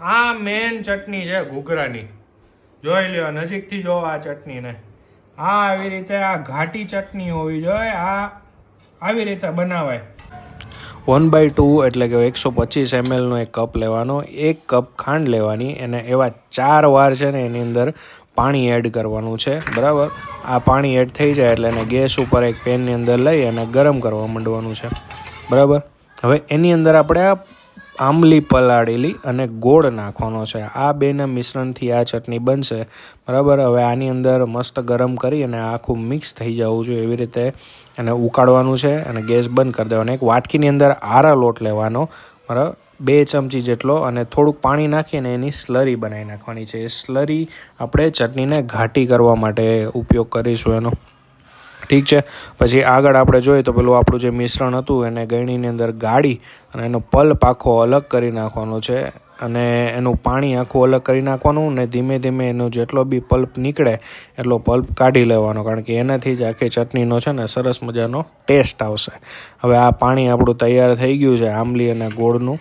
આ મેન ચટણી છે ઘૂઘરાની. જોઈ લ્યો, નજીકથી જો આ ચટણીને. આ આવી રીતે આ ઘાટી ચટણી હોવી જોઈએ. આ આવી રીતે બનાવાય. વન બાય ટુ એટલે કે એકસો પચીસ એમએલનો એક કપ લેવાનો, એક કપ ખાંડ લેવાની, અને એવા ચાર વાર છે ને એની અંદર પાણી એડ કરવાનું છે. બરાબર? આ પાણી એડ થઈ જાય એટલે એને ગેસ ઉપર એક પેનની અંદર લઈ અને ગરમ કરવા માંડવાનું છે. બરાબર? હવે એની અંદર આપણે આ આંબલી પલાળેલી અને ગોળ નાખવાનો છે. આ બેના મિશ્રણથી આ ચટણી બનશે. બરાબર? હવે આની અંદર મસ્ત ગરમ કરી અને આખું મિક્સ થઈ જવું જોઈએ એવી રીતે એને ઉકાળવાનું છે અને ગેસ બંધ કરી દેવાનો. એક વાટકીની અંદર આરા લોટ લેવાનો. બરાબર બે ચમચી જેટલો અને થોડુંક પાણી નાખીને એની સ્લરી બનાવી નાખવાની છે. એ સ્લરી આપણે ચટણીને ઘાટી કરવા માટે ઉપયોગ કરીશું એનો. ઠીક છે. પછી આગળ આપણે જોઈએ તો પેલું આપણું જે મિશ્રણ હતું એને ગળણીની અંદર ગાળી અને એનો પલ્પ આખો અલગ કરી નાખવાનો છે અને એનું પાણી આખું અલગ કરી નાખવાનું ને ધીમે ધીમે એનો જેટલો બી પલ્પ નીકળે એટલો પલ્પ કાઢી લેવાનો કારણ કે એનાથી જ આખી ચટણીનો છે ને સરસ મજાનો ટેસ્ટ આવશે. હવે આ પાણી આપણું તૈયાર થઈ ગયું છે આંબલી અને ગોળનું.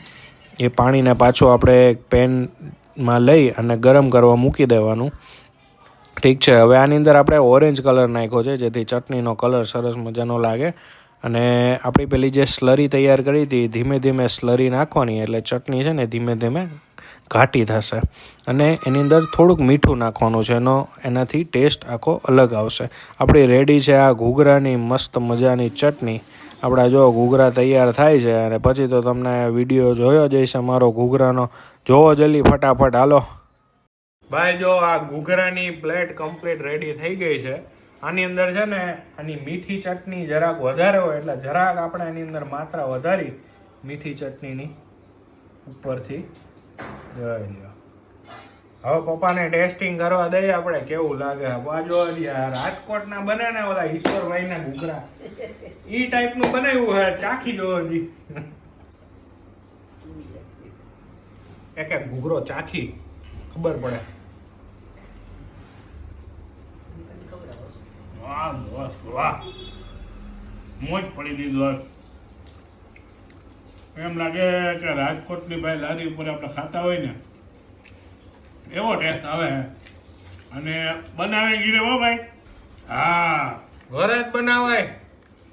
એ પાણીને પાછું આપણે પેનમાં લઈ અને ગરમ કરવા મૂકી દેવાનું. ઠીક છે. હવે આની અંદર આપણે ઓરેન્જ કલર નાખ્યો છે, જેથી ચટણીનો કલર સરસ મજાનો લાગે. અને આપણી પેલી જે સ્લરી તૈયાર કરી હતી, ધીમે ધીમે સ્લરી નાખવાની, એટલે ચટણી છે ને ધીમે ધીમે ઘાટી થશે. અને એની અંદર થોડુંક મીઠું નાખવાનું છે, એનો, એનાથી ટેસ્ટ આખો અલગ આવશે. આપણી રેડી છે આ ઘૂઘરાની મસ્ત મજાની ચટણી. આપણા જો ઘૂઘરા તૈયાર થાય છે, અને પછી તો તમને વીડિયો જોયો જઈશ મારો ઘૂઘરાનો. જોવો જલ્દી ફટાફટ, હાલો. ભાઈ, જો આ ઘૂઘરાની પ્લેટ કમ્પ્લીટ રેડી થઈ ગઈ છે. આની અંદર છે ને, આની મીઠી ચટણી જરાક વધારે હોય, એટલે જરાક આપણે એની અંદર માત્રા વધારી મીઠી ચટણીની ઉપરથી. જોઈ લ્યો હવે પપ્પાને ટેસ્ટિંગ કરવા દઈએ આપણે, કેવું લાગે? બાજુ રાજકોટના બને ને ઓલા ઈશ્વરભાઈના ઘૂઘરા. ઈ ટાઈપનું બનાવ્યું હે ચાખી જો હજી. એક એક ઘૂઘરો ચાખી, ખબર પડે. વાહ વાહ. મોજ પડી દીધું એમ લાગે કે રાજકોટની ભાઈ લારી ઉપર આપણે ખાતા હોય ને, એવો ટેસ્ટ આવે. અને બનાવે ગીરે હો ભાઈ. હા. ઘરે જ બનાવાય.